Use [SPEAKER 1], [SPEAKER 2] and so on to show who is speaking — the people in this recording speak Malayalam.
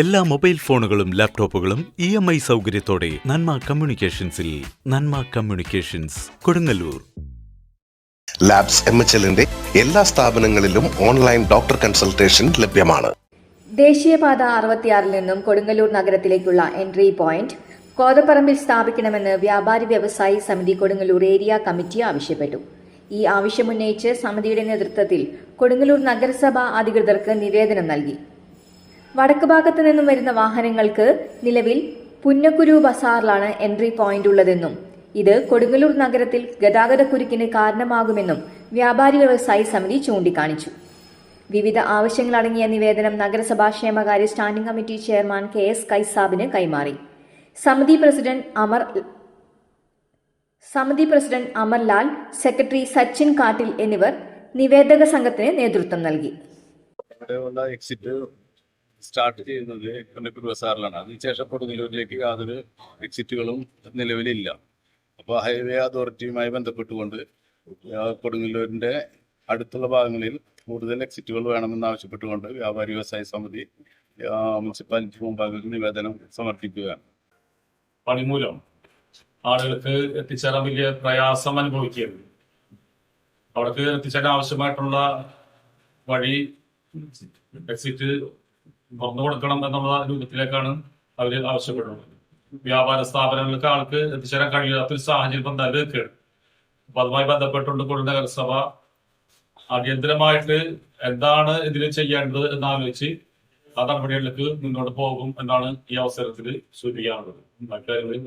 [SPEAKER 1] എല്ലാ മൊബൈൽ ഫോണുകളും ലാപ്ടോപ്പുകളും ഇ എം ഐ സൗകര്യത്തോടെ Nanma കമ്മ്യൂണിക്കേഷൻസിൽ Nanma communications Kodungallur.
[SPEAKER 2] Labs M H എല്ലിന്റെ എല്ലാ സ്ഥാപനങ്ങളിലും ഓൺലൈൻ ഡോക്ടർ കൺസൾട്ടേഷൻ ലഭ്യമാണ്.
[SPEAKER 3] ദേശീയപാത അറുപത്തിയാറിൽ നിന്നും കൊടുങ്ങല്ലൂർ നഗരത്തിലേക്കുള്ള എൻട്രി പോയിന്റ് കോതപ്പറമ്പിൽ സ്ഥാപിക്കണമെന്ന് വ്യാപാരി വ്യവസായി സമിതി കൊടുങ്ങല്ലൂർ ഏരിയ കമ്മിറ്റി ആവശ്യപ്പെട്ടു. ഈ ആവശ്യമുന്നയിച്ച് സമിതിയുടെ നേതൃത്വത്തിൽ കൊടുങ്ങല്ലൂർ നഗരസഭാ അധികൃതർക്ക് നിവേദനം നൽകി. വടക്ക് ഭാഗത്തു നിന്നും വരുന്ന വാഹനങ്ങൾക്ക് നിലവിൽ പുന്നക്കുരു ബസാറിലാണ് എൻട്രി പോയിന്റ് ഉള്ളതെന്നും ഇത് കൊടുങ്ങല്ലൂർ നഗരത്തിൽ ഗതാഗതക്കുരുക്കിന് കാരണമാകുമെന്നും വ്യാപാരി വ്യവസായി സമിതി ചൂണ്ടിക്കാണിച്ചു. വിവിധ ആവശ്യങ്ങളടങ്ങിയ നിവേദനം നഗരസഭാ ക്ഷേമകാര്യ standing committee chairman K S കൈസാബിന് കൈമാറി. സമിതി പ്രസിഡന്റ് അമർ സമിതി പ്രസിഡന്റ് അമർലാൽ സെക്രട്ടറി സച്ചിൻ കാട്ടിൽ എന്നിവർ നിവേദക സംഘത്തിന് നേതൃത്വം നൽകി.
[SPEAKER 4] സ്റ്റാർട്ട് ചെയ്യുന്നത് കണ്ണൂർ ബസാറിലാണ്. അതിനുശേഷം കൊടുങ്ങല്ലൂരിലേക്ക് യാതൊരു എക്സിറ്റുകളും നിലവിലില്ല. അപ്പോൾ ഹൈവേ അതോറിറ്റിയുമായി ബന്ധപ്പെട്ടുകൊണ്ട് കൊടുങ്ങല്ലൂരിന്റെ അടുത്തുള്ള ഭാഗങ്ങളിൽ കൂടുതൽ എക്സിറ്റുകൾ വേണമെന്ന് ആവശ്യപ്പെട്ടുകൊണ്ട് വ്യാപാരി വ്യവസായ സമിതി മുനിസിപ്പാലിറ്റി മുമ്പാകെ നിവേദനം സമർപ്പിക്കുകയാണ്.
[SPEAKER 5] പണിമൂലം ആളുകൾക്ക് എത്തിച്ചേരാൻ വലിയ പ്രയാസം അനുഭവിക്കുകയാണ്. അവിടേക്ക് എത്തിച്ചേരാൻ ആവശ്യമായിട്ടുള്ള വഴി എക്സിറ്റ് തുറന്നു കൊടുക്കണം എന്നുള്ള രൂപത്തിലേക്കാണ് അവർ ആവശ്യപ്പെടുന്നത്. വ്യാപാര സ്ഥാപനങ്ങൾക്ക് ആൾക്ക് എത്തിച്ചേരാൻ കഴിയാത്തൊരു സാഹചര്യം ഇപ്പം നിലനിൽക്കുകയാണ് അപ്പൊ അതുമായി ബന്ധപ്പെട്ടുകൊണ്ട് കൊല്ലം നഗരസഭ. അടിയന്തരമായിട്ട് എന്താണ് ഇതിൽ ചെയ്യേണ്ടത് എന്നാലോചിച്ച് ആ നടപടികളിലേക്ക് മുന്നോട്ട് പോകും എന്നാണ് ഈ അവസരത്തിൽ സൂചിപ്പിക്കാനുള്ളത്. മറ്റു കാര്യങ്ങളിൽ